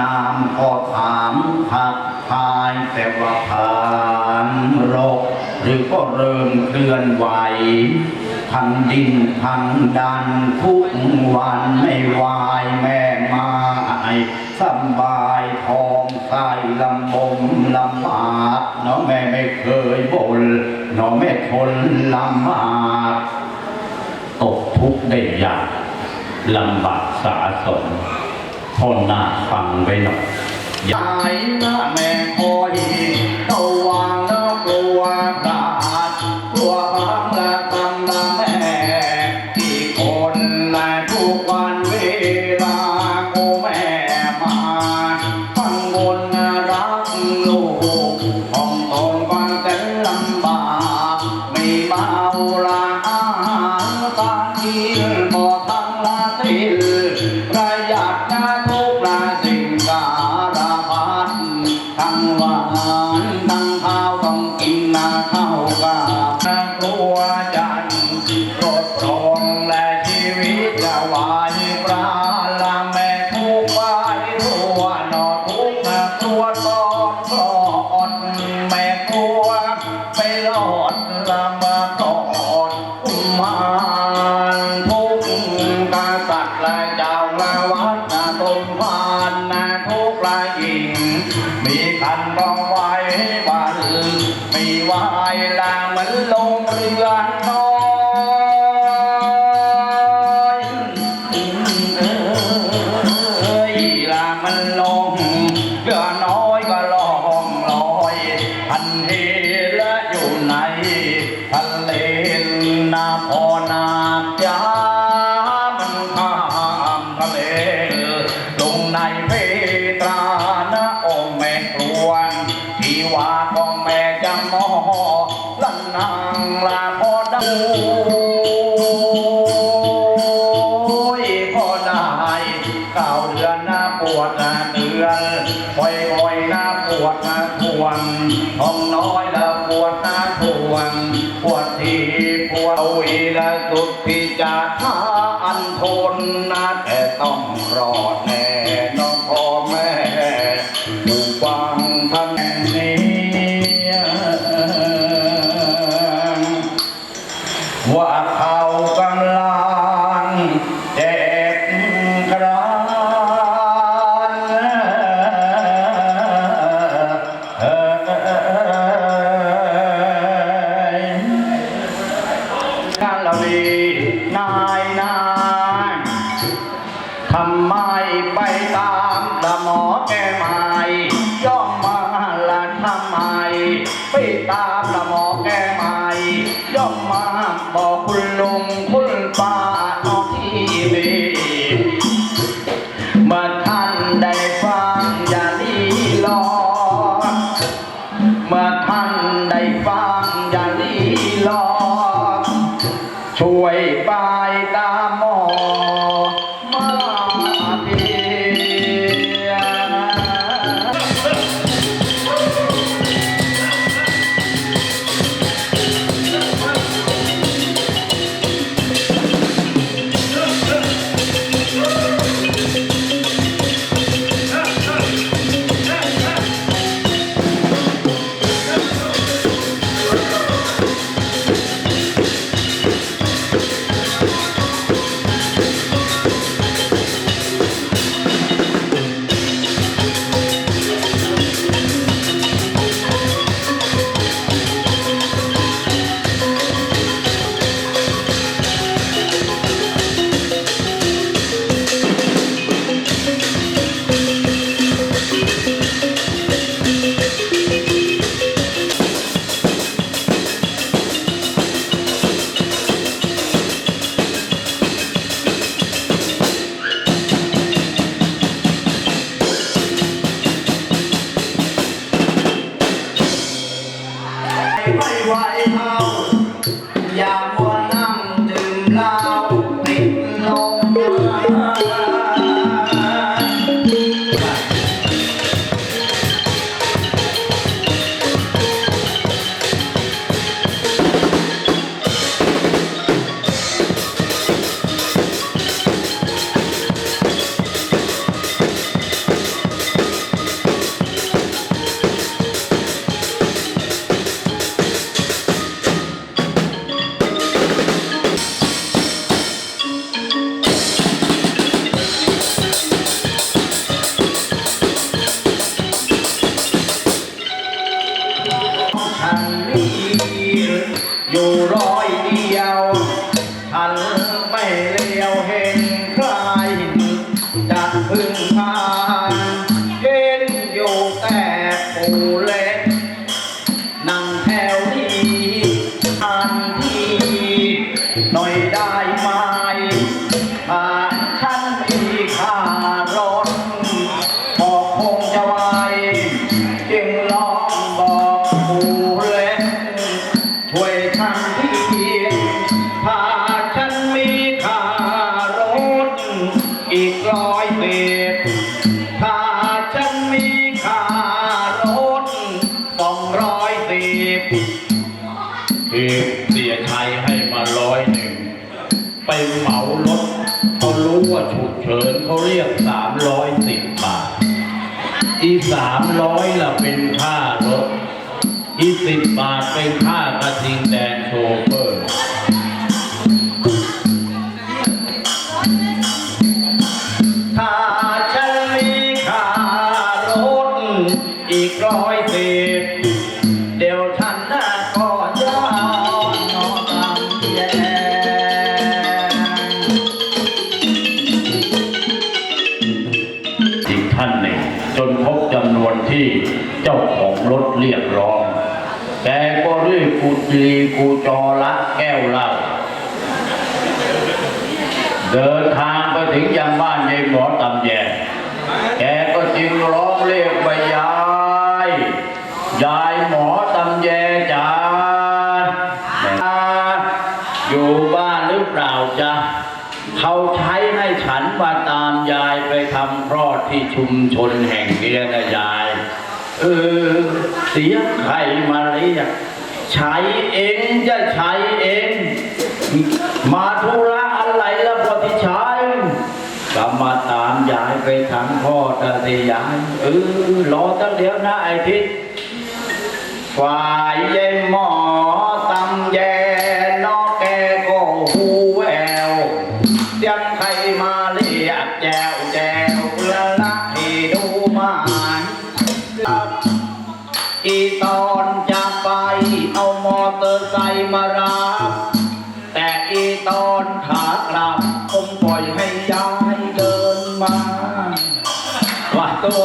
นามก็ถามทักทายแต่ว่าผ่านโรคหรือก็เริ่มเคลื่อนไหวทั้งดินทั้งดันทุกวันไม่วายแม่ไม้สำบายทองใส่ลำบมลำบากน้องแม่ไม่เคยบ่นน้องแม่ทนลำบากตกทุกข์ได้ยากลำบากสาสม คนหน้าฟังไว้หน่อยยายนะแม่คอยระวังนะกลัวตาดกลัว ละหญิง มีคันรองไว้บันไม่ไหวละมันลงเรือน้อ ท้าอันทนนะแต่ต้องรอดแน่น้องพ่อแม่ผู้ฟังทำนี้ว่าเขากำลังเจ็บกระเอย นายนายทำไมไปตามละหมอแก้ไม้ย่อมมาละทำไมไปตามละหมอแก้ไม้ย่อมมาบอกคุณลุงคุณป้าน้องที่ดีเมื่อท่านได้ฟังอย่าลีลอเมื่อท่านได้ฟังอย่าลีลอ ช่วยไปตามหมอง เขาเรียกสามร้อยสิบบาท อีสามร้อยละเป็นค่ารถ อีสิบบาทเป็นค่า กูจอละแก้วเล่า เดินทางไปถึงยังบ้านยายหมอตำแยแกก็จึงร้องเรียกไปยาย ยายหมอตำแยจ๋าอยู่บ้านหรือเปล่าจ๊ะเขาใช้ให้ฉันมาตามยายไปทำคลอดที่ชุมชนแห่งนี้นะยาย เออ เสียงใครมาเรียก ใช้เองจะใช้เอง มาธุระอะไรแล้วพอที่ใช้กรรมาตามยายไปทางพ่อตาตียายเออรอตั้งเดี๋ยวนะไอ้พิษฝ่ายยายหมอ เอามอเตอร์ไซค์มารับแต่อีตอนขากลับผมปล่อยให้ยายเดินมาว่าตัว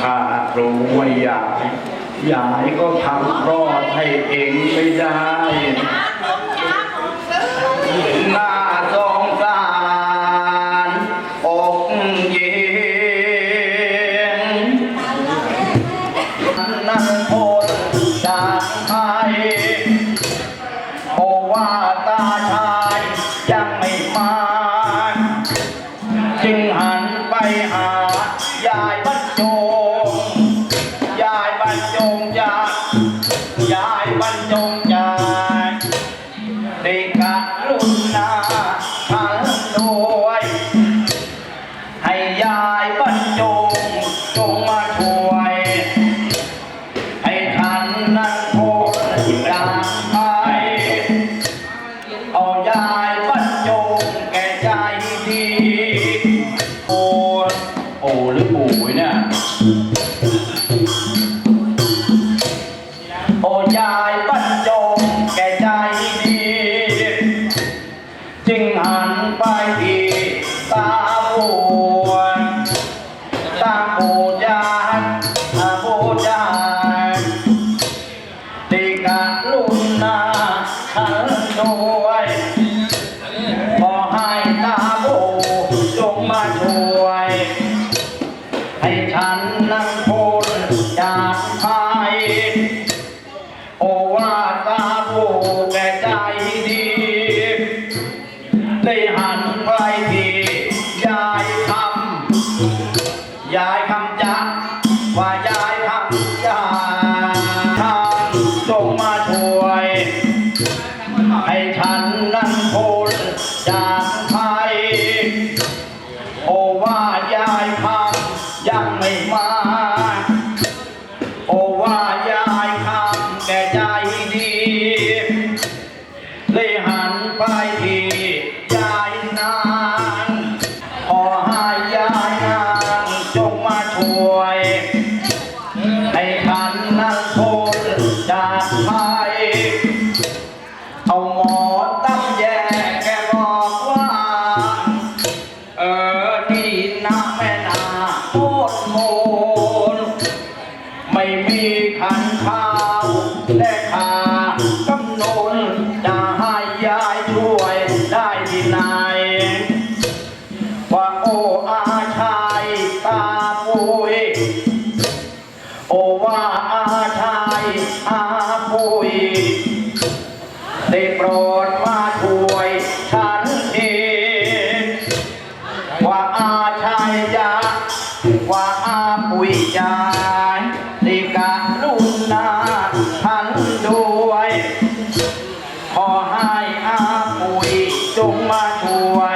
ข้ารู้ว่าอยากยายก็ทำรอดให้เองไม่ได้ ว่าโออาชายตาปุยโอว่าอาชายอาปุยได้โปรดมาช่วยฉันทีว่าอาชายจะว่าอาปุยจาได้กะลุนนาทันด้วยขอให้อาปุย จงมาช่วย